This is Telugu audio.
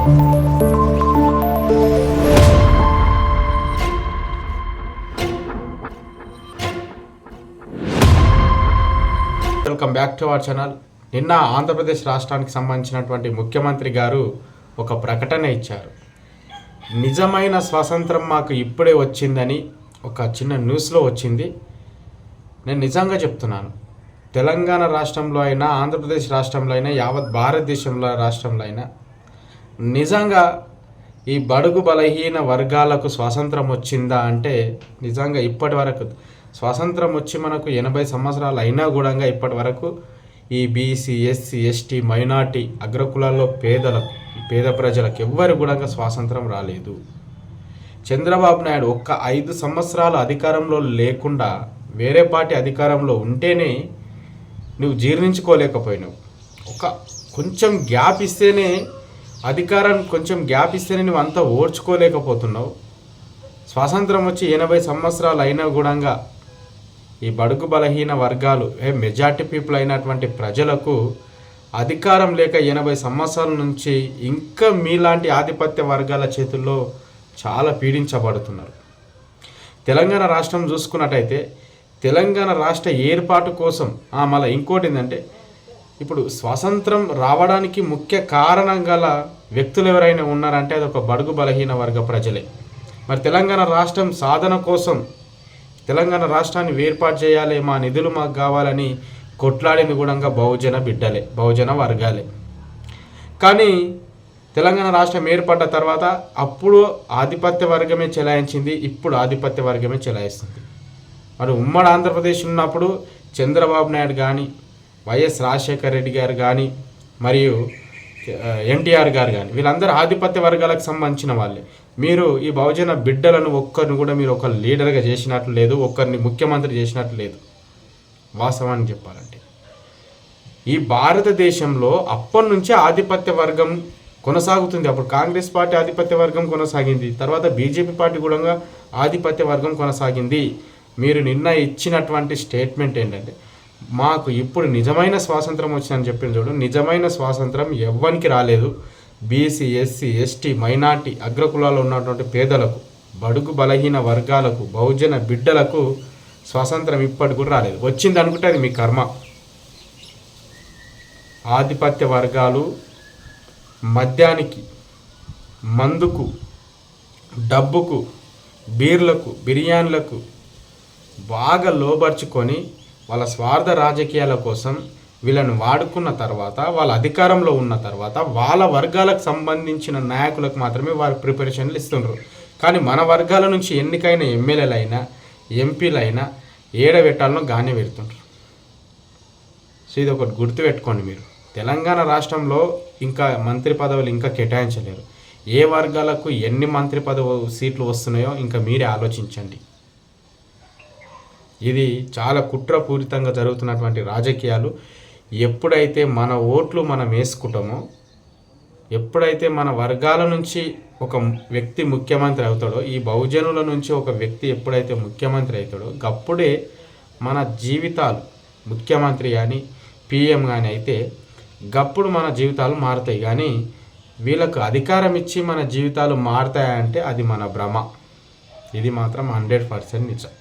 Welcome back to our channel నిన్న ఆంధ్రప్రదేశ్ రాష్ట్రానికి సంబంధించినటువంటి ముఖ్యమంత్రి గారు ఒక ప్రకటన ఇచ్చారు. నిజమైన స్వాతంత్రం మాకు ఇప్పుడే వచ్చిందని ఒక చిన్న న్యూస్లో వచ్చింది. నేను నిజంగా చెప్తున్నాను. తెలంగాణ రాష్ట్రంలో అయినా ఆంధ్రప్రదేశ్ రాష్ట్రంలో అయినా యావత్ భారతదేశంలో రాష్ట్రంలో అయినా నిజంగా ఈ బడుగు బలహీన వర్గాలకు స్వాతంత్రం వచ్చిందా అంటే నిజంగా ఇప్పటి వరకు స్వాతంత్రం వచ్చి మనకు ఎనభై సంవత్సరాలు అయినా కూడా ఇప్పటి వరకు ఈ బీసీ ఎస్సీ ఎస్టీ మైనార్టీ అగ్రకులాల్లో పేదలకు పేద ప్రజలకు ఎవ్వరు కూడా స్వాతంత్రం రాలేదు. చంద్రబాబు నాయుడు ఒక్క ఐదు సంవత్సరాలు అధికారంలో లేకుండా వేరే పార్టీ అధికారంలో ఉంటేనే నువ్వు జీర్ణించుకోలేకపోయినావు. ఒక కొంచెం గ్యాప్ ఇస్తేనే అధికారం కొంచెం గ్యాప్ ఇస్తేనే నువ్వు అంతా ఓర్చుకోలేకపోతున్నావు. స్వాతంత్రం వచ్చి ఎనభై సంవత్సరాలు అయినా కూడా ఈ బడుగు బలహీన వర్గాలు ఏ మెజార్టీ పీపుల్ అయినటువంటి ప్రజలకు అధికారం లేక ఎనభై సంవత్సరాల నుంచి ఇంకా మీలాంటి ఆధిపత్య వర్గాల చేతుల్లో చాలా పీడించబడుతున్నారు. తెలంగాణ రాష్ట్రం చూసుకున్నట్టయితే తెలంగాణ రాష్ట్ర ఏర్పాటు కోసం ఆ, మళ్ళీ ఇంకోటి ఏంటంటే ఇప్పుడు స్వాతంత్రం రావడానికి ముఖ్య కారణం గల వ్యక్తులు ఎవరైనా ఉన్నారంటే అది ఒక బడుగు బలహీన వర్గ ప్రజలే. మరి తెలంగాణ రాష్ట్రం సాధన కోసం తెలంగాణ రాష్ట్రాన్ని వేర్పాటు చేయాలి మా నిధులు మాకు కావాలని కొట్లాడింది కూడా బహుజన బిడ్డలే బహుజన వర్గాలే. కానీ తెలంగాణ రాష్ట్రం ఏర్పడ్డ తర్వాత అప్పుడు ఆధిపత్య వర్గమే చెలాయించింది ఇప్పుడు ఆధిపత్య వర్గమే చెలాయిస్తుంది. మరి ఉమ్మడి ఆంధ్రప్రదేశ్ ఉన్నప్పుడు చంద్రబాబు నాయుడు కానీ వైఎస్ రాజశేఖర రెడ్డి గారు కానీ మరియు ఎన్టీఆర్ గారు కానీ వీళ్ళందరూ ఆధిపత్య వర్గాలకు సంబంధించిన వాళ్ళే. మీరు ఈ బహుజన బిడ్డలను ఒక్కరిని కూడా మీరు ఒక లీడర్గా చేసినట్లు లేదు ఒక్కరిని ముఖ్యమంత్రి చేసినట్లు లేదు. వాస్తవాన్ని చెప్పాలంటే. ఈ భారతదేశంలో అప్పటి నుంచే ఆధిపత్య వర్గం కొనసాగుతుంది. అప్పుడు కాంగ్రెస్ పార్టీ ఆధిపత్య వర్గం కొనసాగింది. తర్వాత బీజేపీ పార్టీ కూడా ఆధిపత్య వర్గం కొనసాగింది. మీరు నిన్న ఇచ్చినటువంటి స్టేట్మెంట్ ఏంటంటే మాకు ఇప్పుడు నిజమైన స్వాతంత్రం వచ్చిందని చెప్పిన చూడు నిజమైన స్వాతంత్రం ఎవ్వనికి రాలేదు. బీసీ ఎస్సీ ఎస్టీ మైనార్టీ అగ్రకులాల్లో ఉన్నటువంటి పేదలకు బడుగు బలహీన వర్గాలకు బహుజన బిడ్డలకు స్వాతంత్రం ఇప్పటికి కూడా రాలేదు. వచ్చింది అనుకుంటే అది మీ కర్మ. ఆధిపత్య వర్గాలు మద్యానికి మందుకు డబ్బుకు బీర్లకు బిర్యానీలకు బాగా లోబర్చుకొని వాళ్ళ స్వార్థ రాజకీయాల కోసం వీళ్ళని వాడుకున్న తర్వాత వాళ్ళ అధికారంలో ఉన్న తర్వాత వాళ్ళ వర్గాలకు సంబంధించిన నాయకులకు మాత్రమే వారు ప్రిపరేషన్లు ఇస్తుండ్రు. కానీ మన వర్గాల నుంచి ఎన్నికైన ఎమ్మెల్యేలైనా ఎంపీలైనా ఏడబెట్టాలనో గానే పెడుతుండ్రు. సో ఇది ఒకటి గుర్తుపెట్టుకోండి మీరు. తెలంగాణ రాష్ట్రంలో ఇంకా మంత్రి పదవులు ఇంకా కేటాయించలేరు. ఏ వర్గాలకు ఎన్ని మంత్రి పదవి సీట్లు వస్తున్నాయో ఇంకా మీరే ఆలోచించండి. ఇది చాలా కుట్రపూరితంగా జరుగుతున్నటువంటి రాజకీయాలు. ఎప్పుడైతే మన ఓట్లు మనం వేసుకుంటామో ఎప్పుడైతే మన వర్గాల నుంచి ఒక వ్యక్తి ముఖ్యమంత్రి అవుతాడో ఈ బహుజనుల నుంచి ఒక వ్యక్తి ఎప్పుడైతే ముఖ్యమంత్రి అవుతాడో అప్పుడే మన జీవితాలు ముఖ్యమంత్రి కానీ పిఎం కానీ అయితే గప్పుడు మన జీవితాలు మారుతాయి. కానీ వీళ్ళకు అధికారం ఇచ్చి మన జీవితాలు మారుతాయంటే అది మన భ్రమ. ఇది మాత్రం హండ్రెడ్ పర్సెంట్ నిజం.